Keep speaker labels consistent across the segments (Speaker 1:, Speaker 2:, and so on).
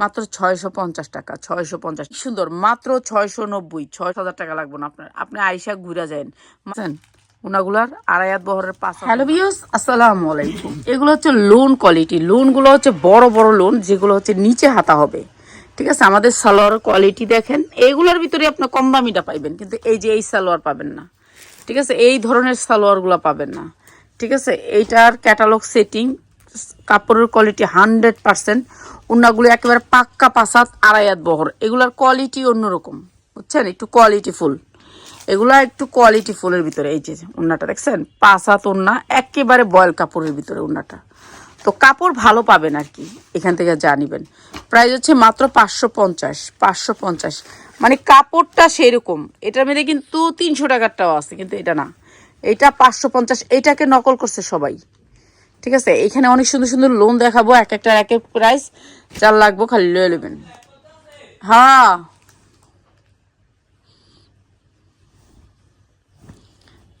Speaker 1: মাত্র ছয়শো পঞ্চাশ টাকা ছয়শো পঞ্চাশ। সুন্দর মাত্র ছয়শো নব্বই ছয় হাজার টাকা লাগবে না আপনার। আপনি আইসা ঘুরা যান। উনাগুলার আড়াইয়াত বহরের পাঁচ হ্যালো বিয়স আসসালামু আলাইকুম। এগুলো হচ্ছে লোন কোয়ালিটি লোনগুলো হচ্ছে বড় বড় লোন যেগুলো হচ্ছে নিচে হাতা হবে। ঠিক আছে আমাদের সালোয়ার কোয়ালিটি দেখেন এইগুলোর ভিতরে আপনার কম দামিটা পাইবেন কিন্তু এই যে এই সালোয়ার পাবেন না। ঠিক আছে এই ধরনের সালোয়ারগুলো পাবেন না। ঠিক আছে এইটার ক্যাটালগ সেটিং কাপড়ের কোয়ালিটি হান্ড্রেড পার্সেন্ট উন্নাগুলো একেবারে পাক্কা পাসাত আড়াইয়াত বহর। এগুলার কোয়ালিটি অন্যরকম, বুঝছেন? একটু কোয়ালিটি ফুল এগুলা একটু কোয়ালিটি ফুলের ভিতরে, এই যে উন্নাটা দেখছেন? পাসাত উন্না, একেবারে বয়েল কাপড়ের ভিতরে উন্নাটা। তো কাপড় ভালো পাবেন আর কি, এখান থেকে যা নিবেন। প্রাইস হচ্ছে মাত্র পাঁচশো পঞ্চাশ পাঁচশো পঞ্চাশ। মানে কাপড়টা সেরকম। এটার মধ্যে কিন্তু তিনশো টাকারটাও আছে, কিন্তু এটা না। এটা পাঁচশো পঞ্চাশ, এটাকে নকল করছে সবাই। ঠিক আছে, এখানে অনেক সুন্দর সুন্দর লোন দেখাবো, এক একটা এক এক প্রাইস যার লাগবো খালি লয়ে নেবেন। হ্যাঁ।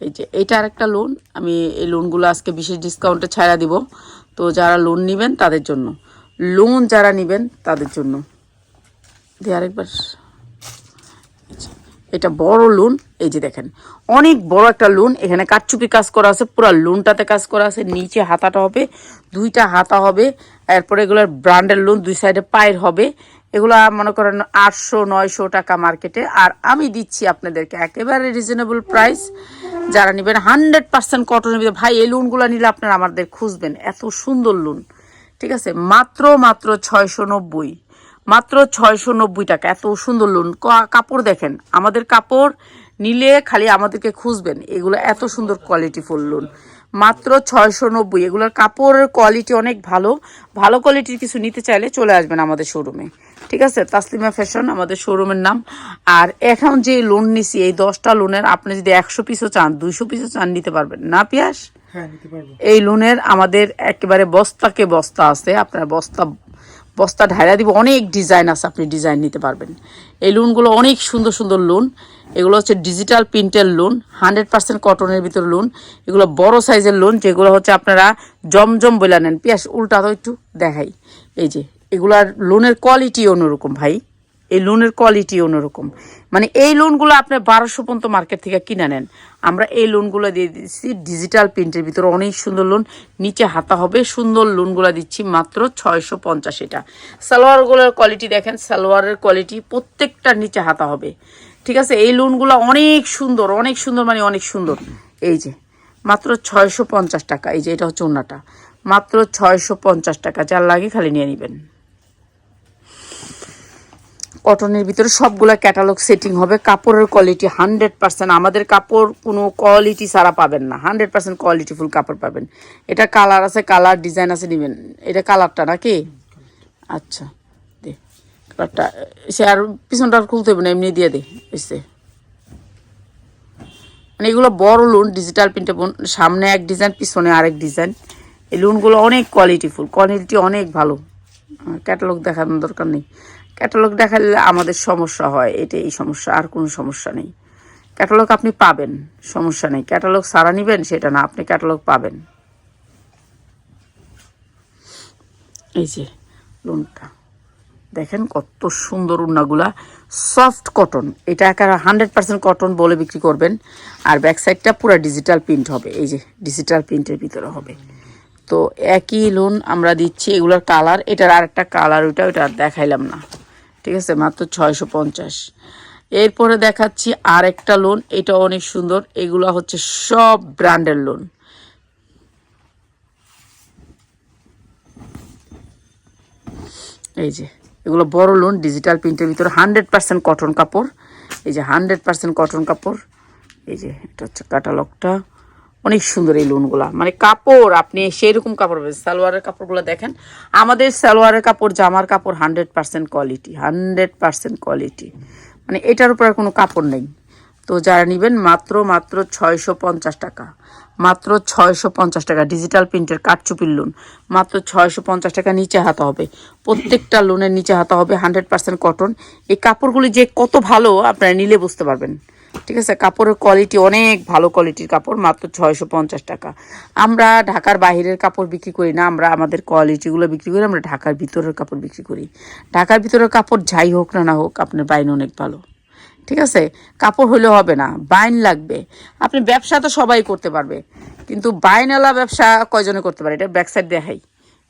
Speaker 1: এই যে, এইটা আরেকটা লোন আমি এই লোনগুলো আজকে বিশেষ ডিসকাউন্টে ছাড়া দিব। তো যারা লোন নেবেন তাদের জন্য। লোন যারা নেবেন তাদের জন্য। দিয়ে আরেকবার। এটা বড় লোন এই যে দেখেন, অনেক বড় একটা লোন এখানে কাটচুপি কাজ করা আছে, পুরো লোনটাতে কাজ করা আছে, নিচে হাতাটা হবে, দুইটা হাতা হবে, এরপরে এগুলোর ব্র্যান্ডের লোন দুই সাইডে পায়ের হবে, এগুলা মনে করেন আটশো, নয়শো টাকা মার্কেটে আর আমি দিচ্ছি আপনাদেরকে একেবারে রিজনেবল প্রাইস যারা নেবেন হান্ড্রেড পার্সেন্ট কটনের ভিতরে, ভাই, এই লোনগুলো নিলে আপনারা আমাদের খুঁজবেন, এত সুন্দর লোন ঠিক আছে, মাত্র মাত্র ছয়শো নব্বই। মাত্র ছয়শো নব্বই টাকা। এত সুন্দর লোন কাপড় দেখেন আমাদের কাপড় নিলে খালি আমাদেরকে খুঁজবেন। এগুলো এত সুন্দর কোয়ালিটি ফুল লোন মাত্র ছয়শো নব্বই এগুলোর কাপড়ের কোয়ালিটি অনেক ভালো। ভালো কোয়ালিটির কিছু নিতে চাইলে চলে আসবেন আমাদের শোরুমে ঠিক আছে? তাসলিমা ফ্যাশন আমাদের শোরুমের নাম। আর এখন যে লোন নিছি এই দশটা লোনের আপনি যদি একশো পিসও চান দুইশো পিসও চান নিতে পারবেন। না পিয়াস?
Speaker 2: হ্যাঁ
Speaker 1: এই লোনের আমাদের একেবারে বস্তাকে বস্তা আছে। আপনার বস্তা বস্তা ঢাইরা দিব, অনেক ডিজাইন আছে, আপনি ডিজাইন নিতে পারবেন। এই লোনগুলো অনেক সুন্দর সুন্দর লোন এগুলো হচ্ছে ডিজিটাল প্রিন্টের লোন হান্ড্রেড পার্সেন্ট কটনের ভিতর লোন এগুলো বড় সাইজের লোন যেগুলো হচ্ছে আপনারা জমজম বলে নেন। পিয়াস উল্টা তো একটু দেখাই। এই যে, এগুলার লোনের কোয়ালিটি অন্যরকম ভাই। এই লোনের কোয়ালিটি অন্যরকম। মানে এই লোনগুলো আপনি বারোশো পর্যন্ত মার্কেট থেকে কিনে নেন। আমরা এই লোনগুলো দিয়ে দিচ্ছি ডিজিটাল প্রিন্টের ভিতরে। অনেক সুন্দর লোন নিচে হাতা হবে। সুন্দর লোনগুলো দিচ্ছি মাত্র ছয়শো পঞ্চাশ এটা। সালোয়ারগুলোর কোয়ালিটি দেখেন। সালোয়ারের কোয়ালিটি প্রত্যেকটার নিচে হাতা হবে। ঠিক আছে? এই লোনগুলো অনেক সুন্দর অনেক সুন্দর মানে অনেক সুন্দর। এই যে, মাত্র ছয়শো পঞ্চাশ টাকা। এই যে, এটা হচ্ছে ওনাটা মাত্র ছয়শো পঞ্চাশ টাকা। যার লাগে খালি নিয়ে নেবেন। কটনের ভিতরে সবগুলো ক্যাটালগ সেটিং হবে। কাপড়ের কোয়ালিটি হান্ড্রেড পার্সেন্ট আমাদের কাপড় কোনো কোয়ালিটি ছাড়া পাবেন না। হান্ড্রেড পার্সেন্ট কোয়ালিটি ফুল কাপড় পাবেন। এটা কালার আছে কালার ডিজাইন আছে, নেবেন। এটা কালারটা নাকি? আচ্ছা দে। কালারটা সে আর পিছনটা খুলতে হবে না, এমনি দিয়ে দে, এসে। মানে এগুলো বড় লোন ডিজিটাল প্রিন্টে সামনে এক ডিজাইন পিছনে আরেক ডিজাইন এই লোনগুলো অনেক কোয়ালিটিফুল কোয়ালিটি অনেক ভালো। ক্যাটালগ দেখানোর দরকার নেই। ক্যাটালগ দেখালে আমাদের সমস্যা হয় এটা এই সমস্যা, আর কোনো সমস্যা নেই। ক্যাটালগ আপনি পাবেন, সমস্যা নেই। ক্যাটালগ সারা নেবেন, সেটা না, আপনি ক্যাটালগ পাবেন। এই যে লোনটা দেখেন কত সুন্দর উন্নাগুলা। সফট কটন এটা একেবারে হান্ড্রেড পার্সেন্ট কটন বলে বিক্রি করবেন। আর ব্যাক সাইডটা পুরো ডিজিটাল প্রিন্ট হবে, এই যে ডিজিটাল প্রিন্টের ভিতরে হবে। তো একই লোন আমরা দিচ্ছি, এগুলোর কালার এটার আরেকটা কালার ওইটা ওইটা আর দেখাইলাম না। ঠিক আছে, মাত্র ছয়শো পঞ্চাশ। এরপরে দেখাচ্ছি আর একটা লোন এটা অনেক সুন্দর, এগুলো হচ্ছে সব ব্র্যান্ডের লোন এই যে, এগুলো বড় লোন ডিজিটাল প্রিন্টের ভিতরে হান্ড্রেড পার্সেন্ট কটন কাপড়। এই যে হান্ড্রেড পার্সেন্ট কটন কাপড়। এই যে, এটা হচ্ছে ক্যাটালগটা অনেক সুন্দর এই লোনগুলা মানে কাপড়, আপনি সেরকম কাপড় পাবেন। সালোয়ারের কাপড়গুলো দেখেন, আমাদের সালোয়ারের কাপড়, জামার কাপড় hundred percent quality hundred percent quality মানে এটার উপর কোনো কাপড় নেই। তো যারা নেবেন মাত্র মাত্র ছয়শো পঞ্চাশ টাকা। মাত্র ছয়শো পঞ্চাশ টাকা ডিজিটাল প্রিন্টের কাঠচুপির লোন মাত্র ছয়শো পঞ্চাশ টাকা নিচে হাতা হবে। প্রত্যেকটা লোনের নিচে হাতা হবে হান্ড্রেড পার্সেন্ট কটন এই কাপড়গুলি যে কত ভালো, আপনারা নিলে বুঝতে পারবেন। ঠিক আছে? কাপড়ের কোয়ালিটি অনেক ভালো কোয়ালিটির কাপড়, মাত্র ছয়শো পঞ্চাশ টাকা। আমরা ঢাকার বাইরের কাপড় বিক্রি করি না, আমরা আমাদের কোয়ালিটিগুলো বিক্রি করি, আমরা ঢাকার ভিতরের কাপড় বিক্রি করি। ঢাকার ভিতরের কাপড় যাই হোক না না হোক, আপনার বাইন অনেক ভালো। ঠিক আছে? কাপড় হলেও হবে না, বাইন লাগবে। আপনি ব্যবসা তো সবাই করতে পারবে, কিন্তু বাইনওয়ালা ব্যবসা কয়জনে করতে পারে? এটা ব্যাক সাইড দেখাই।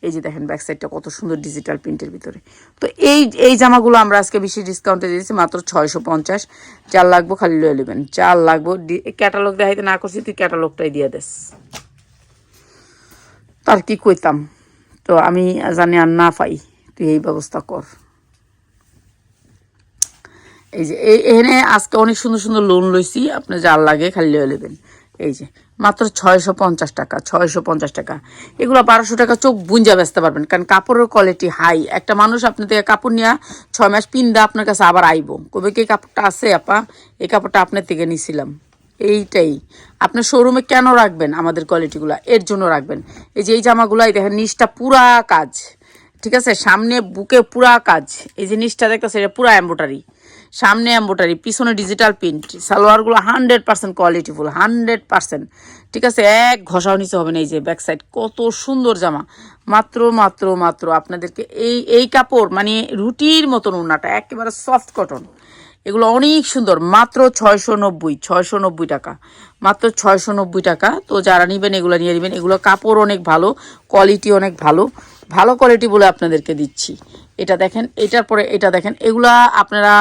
Speaker 1: এই যে দেখেন ব্যাক সাইডটা কত সুন্দর ডিজিটাল প্রিন্টের ভিতরে। তো এই এই জামাগুলো আমরা আজকে বেশি ডিসকাউন্টে দিয়েছি মাত্র ছয়শো পঞ্চাশ। চার লাগবো খালি লয়ে নেবেন। চার লাগবো। ক্যাটালগ দেখাইতে না করছি, তুই ক্যাটালগটাই দিয়ে দেস। তার কি কইতাম? তো আমি জানি আর না পাই। তুই এই ব্যবস্থা কর। এই যে এখানে আজকে অনেক সুন্দর সুন্দর লোন লইছি। আপনি যার লাগে খালি লয়ে নেবেন। এই যে মাত্র ছয়শো পঞ্চাশ টাকা, ছয়শো পঞ্চাশ টাকা। এগুলো বারোশো টাকা চোখ বুঞ্জা বেচতে পারবেন, কারণ কাপড়ের কোয়ালিটি হাই একটা মানুষ আপনার থেকে কাপড় নিয়ে ছয় মাস পিন্দা আপনার কাছে আবার আইব। কবে কি কাপড়টা আছে আপা? এই কাপড়টা আপনার থেকে নিছিলাম। এইটাই। আপনার শোরুমে কেন রাখবেন আমাদের কোয়ালিটিগুলো এর জন্য রাখবেন। এই যে এই জামাগুলাই দেখেন নিচটা পুরা কাজ। ঠিক আছে? সামনে বুকে পুরা কাজ। এই যে নিচটা দেখতেছে এটা পুরা এম্বোটারি সামনে এম্বোটারি পিছনে ডিজিটাল প্রিন্ট সালোয়ারগুলো হান্ড্রেড পার্সেন্ট কোয়ালিটিফুল হান্ড্রেড পার্সেন্ট ঠিক আছে? এক ঘষাও নিচে হবে না, এই যে ব্যাক সাইড কত সুন্দর জামা। মাত্র মাত্র মাত্র আপনাদেরকে এই এই কাপড় মানে রুটির মতন ওনাটা একেবারে সফট কটন এগুলো অনেক সুন্দর। মাত্র ছয়শো নব্বই ছয়শো নব্বই টাকা। মাত্র ছয়শো নব্বই টাকা। তো যারা নেবেন, এগুলো নিয়ে নেবেন। এগুলো কাপড় অনেক ভালো কোয়ালিটি অনেক ভালো। ভালো কোয়ালিটি বলে আপনাদেরকে দিচ্ছি। এটা দেখেন, এটার পরে এটা দেখেন। এগুলা আপনারা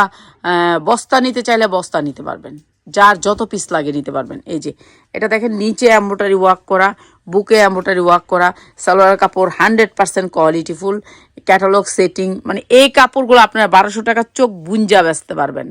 Speaker 1: বস্তা নিতে চাইলে বস্তা নিতে পারবেন। যার যত পিস লাগে নিতে পারবেন। এই যে, এটা দেখেন, নিচে অ্যাম্বোটারি ওয়ার্ক করা, বুকে অ্যাম্বোটারি ওয়ার্ক করা, সালোয়ার কাপড় হান্ড্রেড পার্সেন্ট কোয়ালিটিফুল ক্যাটালগ সেটিং মানে এই কাপড়গুলো আপনারা বারোশো টাকা চোখ বুঞ্জা বেচতে পারবেন।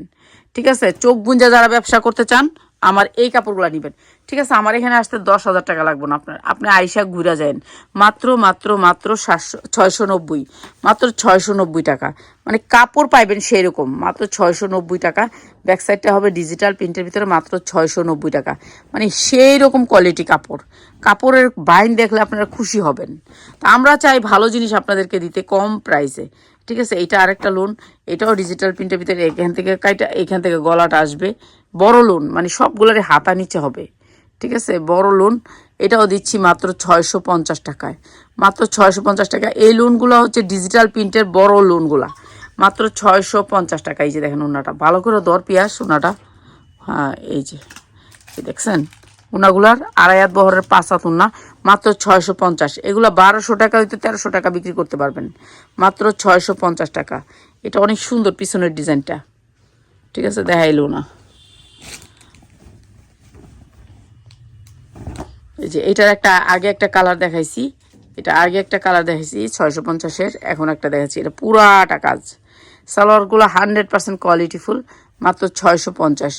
Speaker 1: ঠিক আছে? চোখ বুঞ্জা যারা ব্যবসা করতে চান আমার এই কাপড়গুলো নেবেন। ঠিক আছে, আমার এখানে আসতে দশ হাজার টাকা লাগবে না আপনার। আপনি আইসা ঘুরা যান মাত্র মাত্র মাত্র সাতশো ছয়শো নব্বই মাত্র ছয়শো নব্বই টাকা। মানে কাপড় পাইবেন সেই রকম মাত্র ছয়শো নব্বই টাকা। ব্যাক সাইডটা হবে ডিজিটাল, প্রিন্টের ভিতরে মাত্র ছয়শো নব্বই টাকা। মানে সেই রকম কোয়ালিটি কাপড়। কাপড়ের বাইন দেখলে আপনারা খুশি হবেন। তা আমরা চাই ভালো জিনিস আপনাদেরকে দিতে কম প্রাইসে। ঠিক আছে এটা আরেকটা লোন এটাও ডিজিটাল প্রিন্টের ভিতরে এখান থেকে কাইটা, এখান থেকে গলাটা আসবে। বড় লোন মানে সবগুলোরই হাতা নিচে হবে। ঠিক আছে, বড় লোন এটাও দিচ্ছি মাত্র ছয়শো পঞ্চাশ টাকায়। মাত্র ছয়শো পঞ্চাশ টাকা, এই লোনগুলো হচ্ছে ডিজিটাল প্রিন্টের বড় লোনগুলা মাত্র ছয়শো পঞ্চাশ টাকা, এই যে দেখেন ওনাটা। ভালো করে দর পেঁয়াজ, ওনাটা। হ্যাঁ এই যে দেখছেন? উনাগুলার আড়াই হাত বহরের পাঁচ হাত উন্না মাত্র ছয়শো পঞ্চাশ। এগুলো বারোশো টাকা হইতে তেরোশো টাকা বিক্রি করতে পারবেন। মাত্র ছয়শো পঞ্চাশ টাকা। এটা অনেক সুন্দর পিছনের ডিজাইনটা। ঠিক আছে, দেখাইলো না। এই যে এটার একটা আগে একটা কালার দেখাইছি। এটা আগে একটা কালার দেখাইছি, ছয়শো পঞ্চাশের। এখন একটা দেখাচ্ছি। এটা পুরাটা কাজ। সালোয়ারগুলো হান্ড্রেড পার্সেন্ট কোয়ালিটিফুল, মাত্র ছয়শো পঞ্চাশ।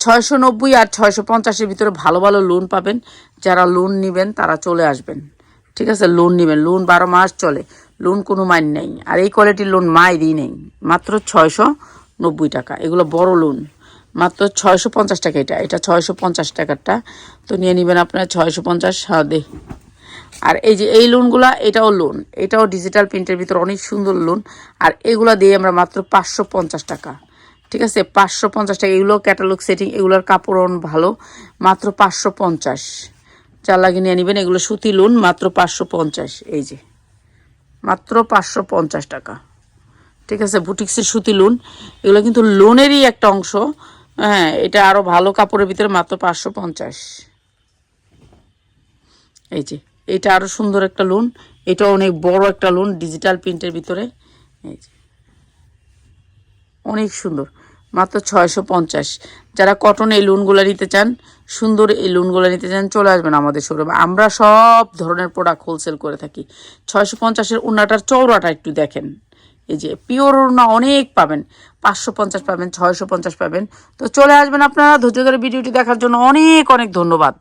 Speaker 1: ছয়শো নব্বই আর ছয়শো পঞ্চাশের ভিতরে ভালো ভালো লোন পাবেন। যারা লোন নেবেন, তারা চলে আসবেন। ঠিক আছে? লোন নেবেন। লোন বারো মাস চলে। লোন কোনো মাইন নেই। আর এই কোয়ালিটির লোন মাইরই নেই। মাত্র ছয়শো নব্বই টাকা। এগুলো বড় লোন মাত্র ছয়শো পঞ্চাশ টাকা এটা। এটা ছয়শো পঞ্চাশ টাকারটা। তো নিয়ে নেবেন আপনার ছয়শো পঞ্চাশ। দে। আর এই যে এই লোনগুলা এটাও লোন এটাও ডিজিটাল প্রিন্টের ভিতর অনেক সুন্দর লোন আর এগুলা দিয়ে আমরা মাত্র পাঁচশো পঞ্চাশ টাকা। ঠিক আছে? পাঁচশো পঞ্চাশ টাকা। এগুলো ক্যাটালগ সেটিং এগুলোর কাপড় ভালো। মাত্র পাঁচশো পঞ্চাশ। যার লাগে নিয়ে নেবেন, এগুলো সুতি লোন মাত্র পাঁচশো পঞ্চাশ। এই যে। মাত্র পাঁচশো পঞ্চাশ টাকা। ঠিক আছে? বুটিক্সের সুতি লোন এগুলো কিন্তু লোনেরই একটা অংশ। হ্যাঁ এটা আরও ভালো কাপড়ের ভিতরে মাত্র পাঁচশো পঞ্চাশ। এই যে। এটা আরও সুন্দর একটা লোন এটা অনেক বড় একটা লোন ডিজিটাল প্রিন্টের ভিতরে। এই যে। অনেক সুন্দর। মাত্র ছয়শো পঞ্চাশ। যারা কটন এই লোনগুলো নিতে চান, সুন্দর এই লোনগুলো নিতে চান, চলে আসবেন আমাদের শোরুমে আমরা সব ধরনের প্রোডাক্ট হোলসেল করে থাকি। ছয়শো পঞ্চাশের উন্নাটার চৌড়াটা একটু দেখেন। এই যে পিওর ওড়না অনেক পাবেন। পাঁচশো পঞ্চাশ পাবেন, ছয়শো পঞ্চাশ পাবেন। তো চলে আসবেন আপনারা। ধৈর্য ধরে ভিডিওটি দেখার জন্য অনেক অনেক ধন্যবাদ।